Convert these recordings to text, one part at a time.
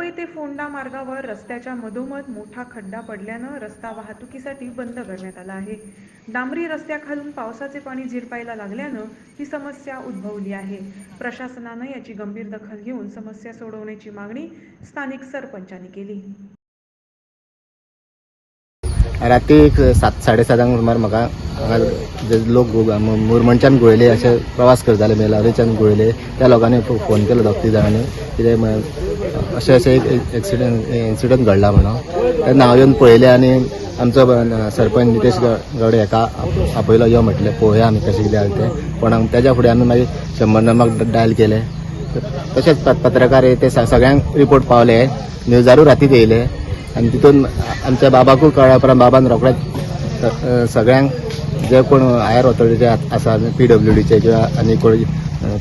वाळपई ते फोंडा मार्गावर रस्त्याच्या मधोमध मोठा खड्डा पडल्यानं रस्ता वाहतुकीसाठी बंद करण्यात आला आहे. डांबरी रस्त्याखालून पावसाचे पाणी झिरपायला लागल्यानं ही समस्या उद्भवली आहे. प्रशासनानं याची गंभीर दखल घेऊन समस्या सोडवण्याची मागणी स्थानिक सरपंचांनी केली. रात्री एक सात साडेसातांक सुमार म्हाका हांगा जे लोक मुरमणच्यान गोयले अशे प्रवास करताले मेलावरीच्यान गोयले त्या लोकांनी फोन केलो दोग तीग जाणांनी कितें अशें अशें एक एक्सिडंट इन्सिडंट घडला म्हणून. तेन्ना हांव येवन पळयलें आनी आमचो सरपंच नितेश गवडे हेका आपयलो यो म्हटलें पळोवया आमी कशें कितें जालें तें कोणाक तेज्या फुडें आमी मागीर शंबर नंबराक डायल केलें. तशेंच पत्रकार हे ते सगळ्यांक रिपोर्ट पावले. न्यूजारूय रातीच येयले. आनी तितून आमच्या बाबाकूय कळ्ळ्या उपरांत बाबान रोखडेच सगळ्यांक जे कोण हायर ऑथॉरिटी आसा पी डब्ल्यू डीचे किंवा आनी कोण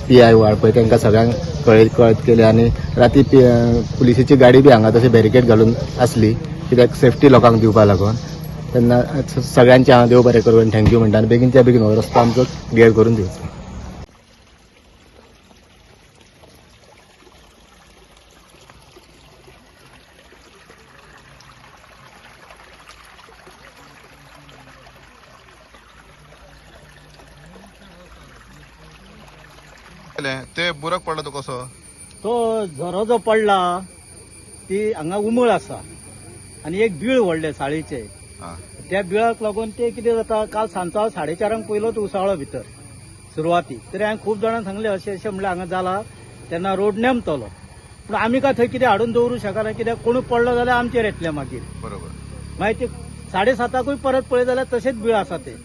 पी आय वाळपय तांकां सगळ्यांक कळयत कळत केले आनी राती पी पुलिसेची गाडी बी हांगा तशी बॅरिकेड घालून आसली कित्याक सेफ्टी लोकांक दिवपा लागून. तेन्ना सगळ्यांचे हांव देव बरें करून थँक्यू म्हणटा आनी बेगीनच्या बेगीन हो रस्तो आमचो क्लियर करून दिवचो ते बुरक पडलो तो कसो? तो झरो जो पडला ती हांगा उमळ आसा आनी एक बीळ व्हडले साळीचे. त्या बिळाक लागून ते कितें जाता? काल हांव साडे चारांक तो उसाळो भितर सुरवाती. तरी हांवें खूब जाणांक सांगले अशें अशें म्हणल्यार हांगा जाला तेन्ना रोड नेमतलो. पूण आमी काय थंय कितें हाडून दवरूं शकना कित्याक कोणूय पडलो जाल्यार आमचेर येतले मागीर. बरोबर. मागीर ते साडे साताकूय परत पळय जाल्यार तशेंच बीळ आसा ते.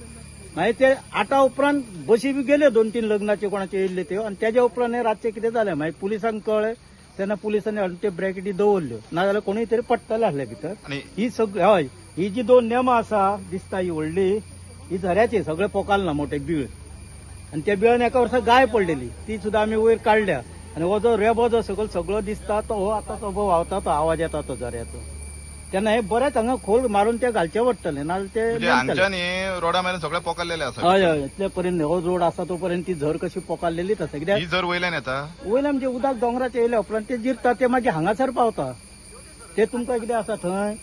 मागीर ते आठा उपरांत बशी बी गेल्यो दोन तीन लग्नाचे कोणाचे येयल्ले त्यो आनी तेज्या उपरांत हें रातचें कितें जालें मागीर पुलिसांक कळ्ळें तेन्ना पुलिसांनी हाडून ते ब्रॅकेटी दवरल्यो नाजाल्यार कोणूय तरी पडटले आसले भितर ही सगळी हय ही जी दोन नेमां आसा दिसता ही व्हडली ही झऱ्याची सगळे पोकाल ना मोठे बीळ. आनी त्या बिळान एका वर्सा गाय पडलेली. ती सुद्दां आमी वयर काडल्या आनी हो जो रेबो जो सकयल सगळो दिसता तो हो आतां तो व्हांवता तो आवाज येता तो झऱ्याचो. तेन्ना हे बरेंच हांगा खोल मारून ते घालचे पडटले नाजाल्यार ते म्हणजे. हांगच्यानी रोडा मेरेन सगळे पोकल्लेले आसा हय हय इतले पर्यंत हो रोड आसा तो पर्यंत ती झर कशी पोकाल्लेलीच आसा कित्याक ही जर वयल्यान येता वयल्यान म्हणजे उदक दोंगराचे येयल्या उपरांत ते जिरता ते मागीर हांगासर पावता. ते तुमकां कितें आसा थंय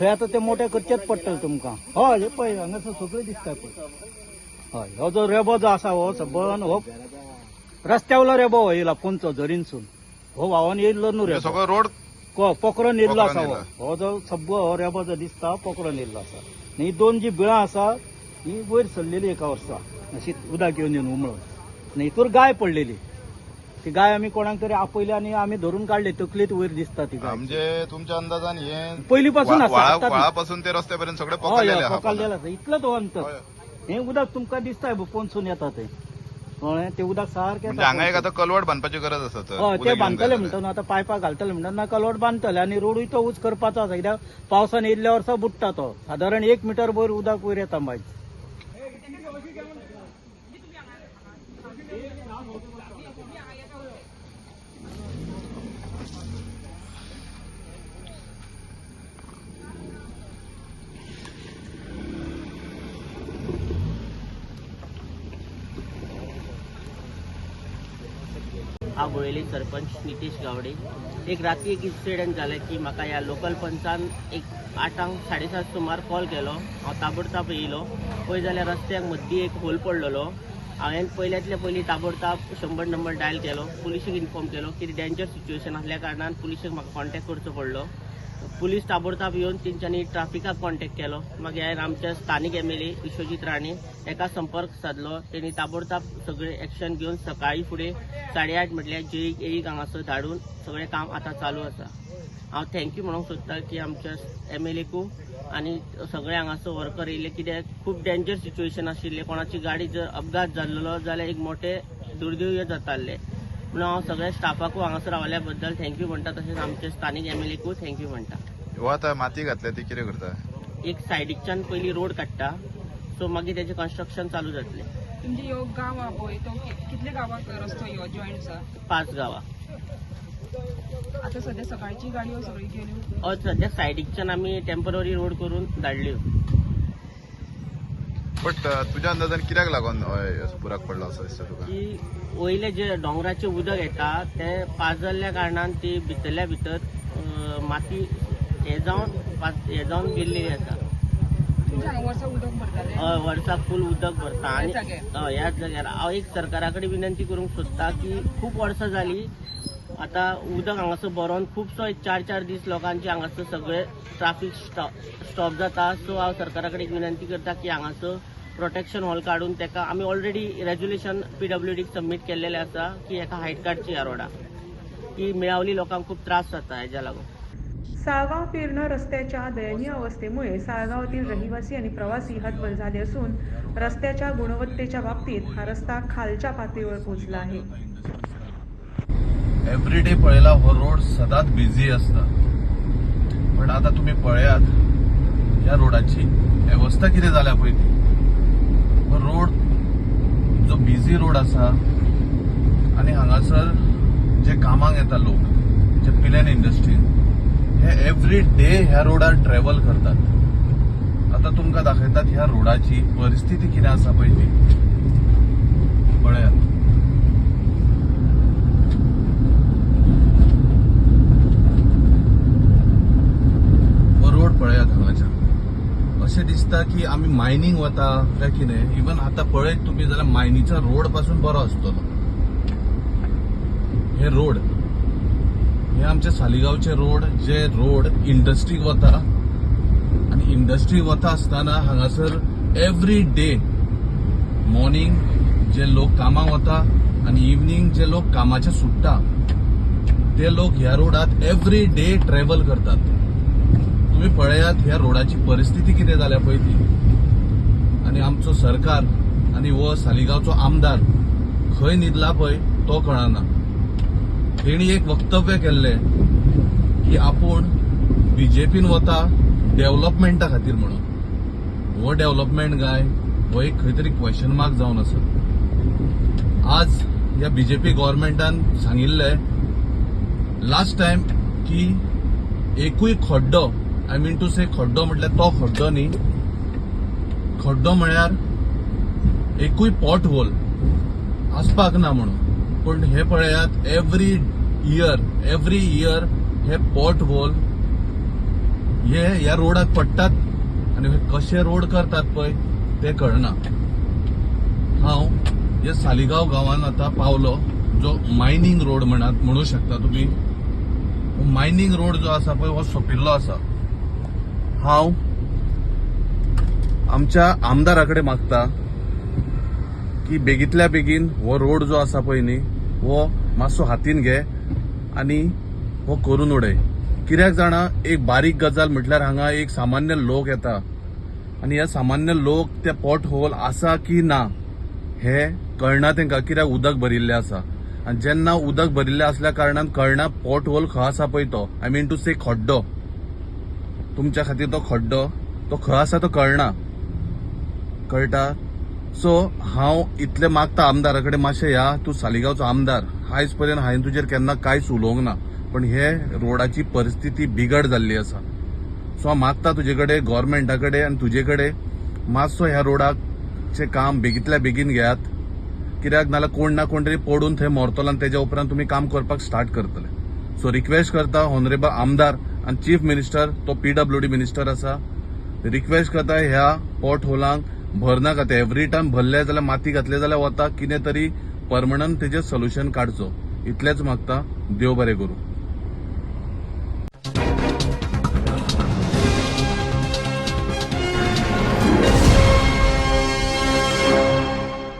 थंय आतां ते मोठे करचेच पडटले तुमकां. हय हे पळय हांगासर सगळें दिसता पळय. हय हो जो रेबो जो आसा हो सबन हो. रस्त्यावयलो रेबो हो येयला पोंचो झरीनसून हो व्हांवून येयल्लो न्हू हे रेबो. सगळो रोड येयल्लो पोखरून आसा हो. हो जो सब्बो हो रेबो जो दिसता पोखरून येयल्लो आसा आनी ही दोन जी बिळां आसा ही वयर सरलेली एका वर्सा. अशी उदक येवन येवन उमळून. आनी हितूर गाय पडलेली. ती गाय आमी कोणाक तरी आपयली आनी आमी धरून काडली तकलीत वयर दिसता ती गाय. म्हणजे तुमच्या अंदाजान हे पयली पासून आसा. व्हाळापासून ते रस्त्या पर्यंत सगळे पोकल्लेले आसा इतलोच हो अंतर. हे उदक तुमकां दिसता पोंचून येता ते. कळ्ळें ते उदक सारकें म्हणजे हांगा एक आतां कलवट बांदपाची गरज आसा तर हय उदक ते येवंक बांदतले जाय म्हणटा आतां पायपाक घालतले म्हणटा ना कलोट बांदतले आनी रोडूय तो उच करपाचो आसा कित्याक पावसान येयल्ल्या वर्सा बुडटा तो. सादारण एक मिटर वयर उदक वयर येता मागीर हांव गोयले सरपंच नितीश गावडे. एक राती एक इन्सिडेंट जालें की म्हाका ह्या लोकल पंचान एक आठांक साडेसात सुमार कॉल केलो. हांव ताबडताब येयलो. पळय जाल्यार रस्त्याक मदीं एक होल पडलेलो. हांवें पयल्यातल्या पयलीं ताबडताब शंबर नंबर डायल केलो. पुलिशेक इन्फॉर्म केलो की डेंजर सिच्युएशन आसल्या कारणान पुलिशेक म्हाका कॉन्टेक्ट करचो पडलो. पुलीस ताबडतोब येवन तेंच्यांनी ट्राफिकाक कॉन्टॅक्ट केलो. मागीर हांवें आमच्या स्थानीक M L A Vishwajit Rane एका संपर्क साधलो. तेणी ताबडतोब सगळे एक्शन घेवन सकाळी फुडें साडेआठ म्हटल्यार जे एक हांगासर धाडून सगळें काम आतां चालू आसा हांव थँक्यू म्हणूंक सोदता की आमच्या एम एल एकू आनी सगळे हांगासर वर्कर येयले कित्याक खूब डेंजर सिच्युएशन आशिल्लें कोणाची गाडी जर अपघात जाल्लो जाल्यार एक मोठे दुर्दैव जाताले. म्हणून हांव सगळ्या स्टाफाकू हांगासर रावल्या बद्दल थँक्यू म्हणटा तशेंच आमच्या स्थानीक एम एल एकू थँक्यू म्हणटा हो आतां माती घातल्या ती कितें करता? एक सायडीच्यान पयलीं रोड काडटा सो मागीर तेजें कन्स्ट्रक्शन चालू जातलें. तुमचे ह्यो गांव आहा पळय तो कि- कितले गांवाक रस्तो ह्यो जॉईंट आसा पांच गांवां. आतां सध्या सकाळची गाडयो सगळी गेल्यो हय सद्या सायडीच्यान आमी टेंपररी रोड करून धाडल्यो बट तुज्या अंदाजान कित्याक लागून हय बुराक पडलो असो दिसता तुका? की वयले जे डोंगराचे उदक येता ते पाजरल्या कारणान ती भितरल्या भितर माती हे जावन हे जावन गेल्लेली आसा हय वर्साक फूल उदक भरता आनी? हय ह्याच जाग्यार. हांव एक सरकारा कडेन विनंती करूंक सोदता की खूब वर्सां जालीं आतां उदक हांगासर भरोन खुबसो एक चार चार दीस लोकांचे हांगासर सगळे ट्राफीक स्टॉप जाता. सो हांव सरकारा कडेन विनंती करता की हांगासर प्रोटेक्शन हॉल काडून तेका आमी ऑलरेडी रेजोल्युशन पीडब्ल्यूडीक सबमीट केल्लेलें आसा की हेका हायट काडची ह्या रोडाक की मेळावली लोकांक खूब त्रास जाता हेज्या लागून साळगाव पेरणं रस्त्याच्या दयनीय अवस्थेमुळे साळगावातील रहिवासी आणि प्रवासी हतबल झाले असून रस्त्याच्या गुणवत्तेच्या बाबतीत हा रस्ता खालच्या पातळीवर पोहोचला आहे. एव्हरीडे पळयला हो रोड सदांच बिझी असता पण आता तुम्ही पळयात ह्या रोडाची अवस्था कितें जाल्या पळय ती हो रोड जो बिझी रोड आसा आनी हांगासर जे कामाक येता लोक जे पिलेन इंडस्ट्रीन हे एव्हरी डे ह्या रोडार ट्रॅव्हल करतात. आता तुमकां दाखयतात ह्या रोडाची परिस्थिती कितें आसा पळय ती. पळयात हो रोड पळयात हांगाच्यान अशें दिसता की आमी मायनींग वता काय कितें इवन आतां पळयत तुमी जाल्यार मायनीचो रोडपासून बरो आसतलो हे रोड हे आमचे सालिगांवचे रोड जे रोड इंडस्ट्रीक वता आनी इंडस्ट्री वता आसतना हांगासर एव्हरी डे मॉर्निंग जे लोक कामाक वता आनी इवनिंग जे लोक कामाचे सुट्टा ते लोक ह्या रोडात एव्हरी डे ट्रॅव्हल करतात. तुम्ही पळयात ह्या रोडाची परिस्थिती कितें जाल्या पळय ती आनी आमचो सरकार आनी हो सालिगांवचो आमदार खंय न्हिदला पळय तो कळना. तेणी एक वक्तव्य केल्लें की आपूण बीजेपीन वता डेव्हलपमेंटा खातीर म्हणून. हो डेव्हलपमेंट काय हो एक खंय तरी क्वेश्चन मार्क जावन आसा आज ह्या बीजेपी गव्हर्मेंटान सांगिल्लें लास्ट टाइम की एकूय खड्डो आय मीन टू से खड्डो म्हटल्यार तो खड्डो न्ही. खड्डो म्हळ्यार एकूय पॉट होल आसपाक ना म्हणून. पूण हे पळयात एव्हरी इयर एव्हरी इयर हे पॉट होल हे ह्या रोडाक पडटात आनी हे कशे रोड करतात पळय ते कळना. हांव हे सालिगांव गांवांत आतां पावलो जो मायनींग रोड म्हणात म्हणू शकता तुमी मायनींग रोड जो आसा पळय हो सोंपिल्लो आसा. हांव. आमच्या आमदारा कडेन मागता की बेगीतल्या बेगीन हो रोड जो आसा पळय न्ही हो मातसो हातीन घे आनी हो करून उडय. कित्याक जाणा एक बारीक गजाल म्हटल्यार हांगा एक सामान्य लोक येता. आनी हे सामान्य लोक ते पॉट होल आसा की ना हे कळना तांकां कित्याक उदक भरिल्लें आसा. आनी जेन्ना उदक भरिल्लें असल्या कारणान कळना पॉट होल खंय आसा पळय तो. आय मीन टू से खड्डो. तुमच्या खातीर तो खड्डो तो खंय आसा तो कळना. कळटा? सो हांव इतलें मागता आमदारा कडेन मातशें या तूं सालिगांवचो आमदार. आयज पर्यंत हांवें तुजेर केन्ना कांयच उलोवंक ना. पण हे रोडाची परिस्थिती बिगड जाल्ली आसा. सो हांव मागता तुजे कडेन गव्हर्मेंटा कडेन आनी तुजे कडेन मातसो ह्या रोडाचें काम बेगीतल्या बेगीन घेयात. कित्याक? नाल्यार कोण ना कोण तरी पडून थंय मरतलो आनी तेज्या उपरांत तुमी काम करपाक स्टार्ट करतले. सो रिक्वेस्ट करता ऑनरेबल आमदार आनी चीफ मिनिस्टर तो पीडब्ल्यूडी मिनिस्टर आसा रिक्वेस्ट करता ह्या पोर्ट होलांक भरना खातीर एवरी टायम भरले जाल्यार माती घातले जाल्यार वता कितें तरी परमनंट तेजें सोल्युशन काडचो इतलेंच मागता देव बरें करूं.